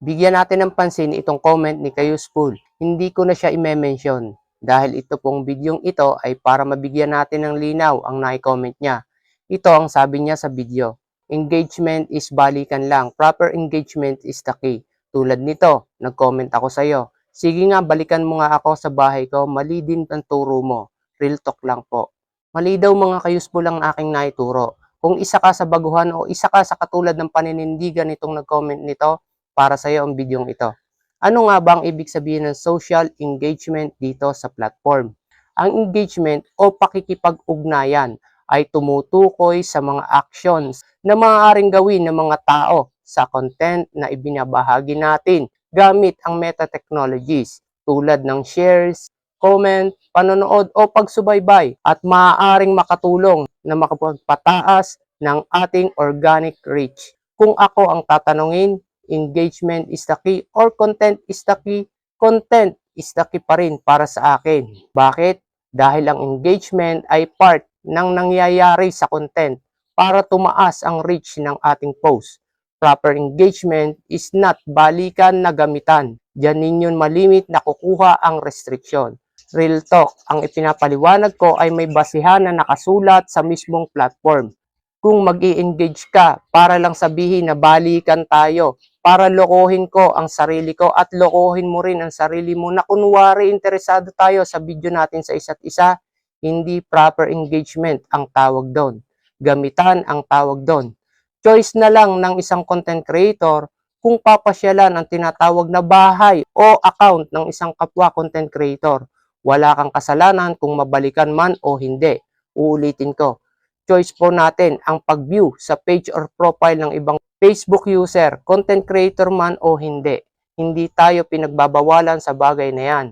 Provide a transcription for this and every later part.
Bigyan natin ng pansin itong comment ni Kayusful. Hindi ko na siya i-mention dahil ito pong bidyong ito ay para mabigyan natin ng linaw ang nai-comment niya. Ito ang sabi niya sa video. Engagement is balikan lang. Proper engagement is the key. Tulad nito, nag-comment ako sa iyo. Sige nga, balikan mo nga ako sa bahay ko. Mali din ang turo mo. Real talk lang po. Mali daw mga kayusful ang aking naituro. Kung isa ka sa baguhan o isa ka sa katulad ng paninindigan nitong nag-comment nito, para sa iyo ang bidyong ito. Ano nga ba ang ibig sabihin ng social engagement dito sa platform? Ang engagement o pakikipag-ugnayan ay tumutukoy sa mga actions na maaaring gawin ng mga tao sa content na ibinabahagi natin gamit ang meta technologies tulad ng shares, comment, panonood o pagsubaybay at maaaring makatulong na makapagpataas ng ating organic reach. Kung ako ang tatanungin, engagement is the key or content is the key, content is the key pa rin para sa akin. Bakit? Dahil ang engagement ay part ng nangyayari sa content para tumaas ang reach ng ating post. Proper engagement is not balikan na gamitan. Diyan ninyo malimit na kukuha ang restriction. Real talk, ang ipinapaliwanag ko ay may basihan na nakasulat sa mismong platform. Kung mag engage ka para lang sabihin na balikan tayo, para lokohin ko ang sarili ko at lokohin mo rin ang sarili mo na kunwari interesado tayo sa video natin sa isa't isa, hindi proper engagement ang tawag doon. Gamitan ang tawag doon. Choice na lang ng isang content creator kung papasyalan ang tinatawag na bahay o account ng isang kapwa content creator. Wala kang kasalanan kung mabalikan man o hindi. Uulitin ko. Choice po natin ang pag-view sa page or profile ng ibang Facebook user, content creator man o hindi. Hindi tayo pinagbabawalan sa bagay na yan.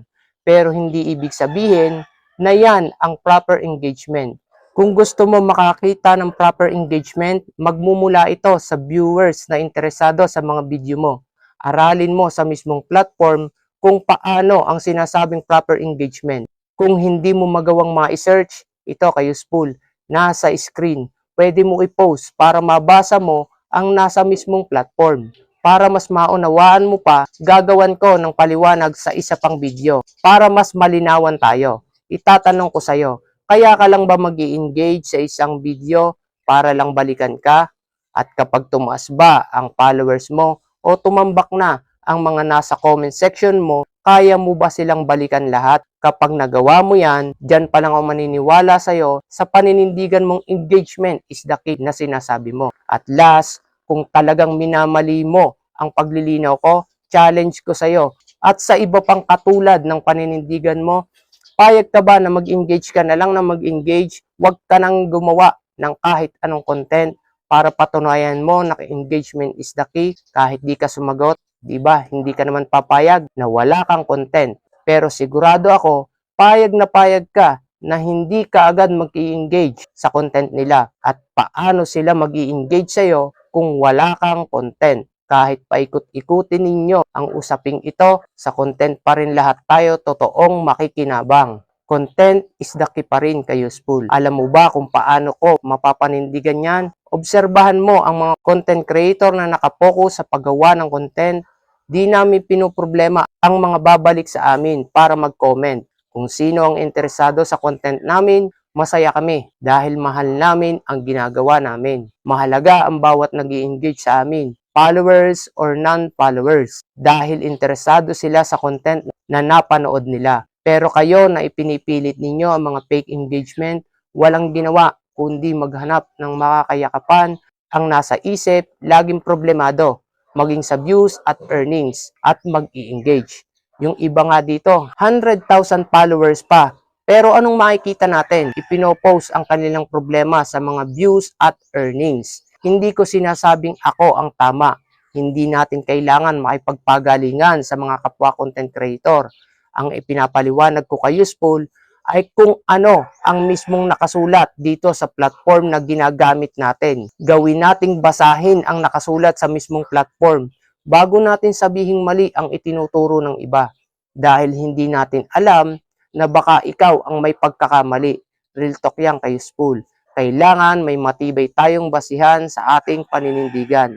Pero hindi ibig sabihin na yan ang proper engagement. Kung gusto mo makakita ng proper engagement, magmumula ito sa viewers na interesado sa mga video mo. Aralin mo sa mismong platform kung paano ang sinasabing proper engagement. Kung hindi mo magawang ma-search, ito kay useful, nasa screen. Pwede mo i-post para mabasa mo ang nasa mismong platform. Para mas maunawaan mo pa, gagawan ko ng paliwanag sa isa pang video para mas malinawan tayo. Itatanong ko sa'yo, kaya ka lang ba mag engage sa isang video para lang balikan ka? At kapag tumaas ba ang followers mo o tumambak na ang mga nasa comment section mo, kaya mo ba silang balikan lahat? Kapag nagawa mo yan, dyan pa lang ako maniniwala sa'yo sa paninindigan mong engagement is the key na sinasabi mo. At last, kung talagang minamali mo ang paglilinaw ko, challenge ko sa'yo. At sa iba pang katulad ng paninindigan mo, payag ka ba na mag-engage ka na lang na mag-engage, huwag ka nang gumawa ng kahit anong content para patunayan mo na engagement is the key kahit di ka sumagot, di ba? Hindi ka naman papayag na wala kang content. Pero sigurado ako, payag na payag ka na hindi ka agad mag engage sa content nila at paano sila mag engage sa'yo kung wala kang content. Kahit paikot-ikutin ninyo ang usaping ito, sa content pa rin lahat tayo totoong makikinabang. Content is the key pa rin kay useful. Alam mo ba kung paano ko mapapanindigan yan? Obserbahan mo ang mga content creator na nakapokus sa paggawa ng content. Di namin pinoproblema ang mga babalik sa amin para mag-comment. Kung sino ang interesado sa content namin, masaya kami dahil mahal namin ang ginagawa namin. Mahalaga ang bawat nag engage sa amin, followers or non-followers, dahil interesado sila sa content na napanood nila. Pero kayo na ipinipilit ninyo ang mga fake engagement, walang ginawa kundi maghanap ng makakayakapan ang nasa isip, laging problemado, maging sa views at earnings at mag-i-engage. Yung iba nga dito, 100,000 followers pa. Pero anong makikita natin? Ipinopost ang kanilang problema sa mga views at earnings. Hindi ko sinasabing ako ang tama. Hindi natin kailangan makipagpagalingan sa mga kapwa content creator. Ang ipinapaliwanag ko kay Useful ay kung ano ang mismong nakasulat dito sa platform na ginagamit natin. Gawin nating basahin ang nakasulat sa mismong platform bago natin sabihing mali ang itinuturo ng iba. Dahil hindi natin alam na baka ikaw ang may pagkakamali. Real talk yan kay Useful. Kailangan may matibay tayong basihan sa ating paninindigan.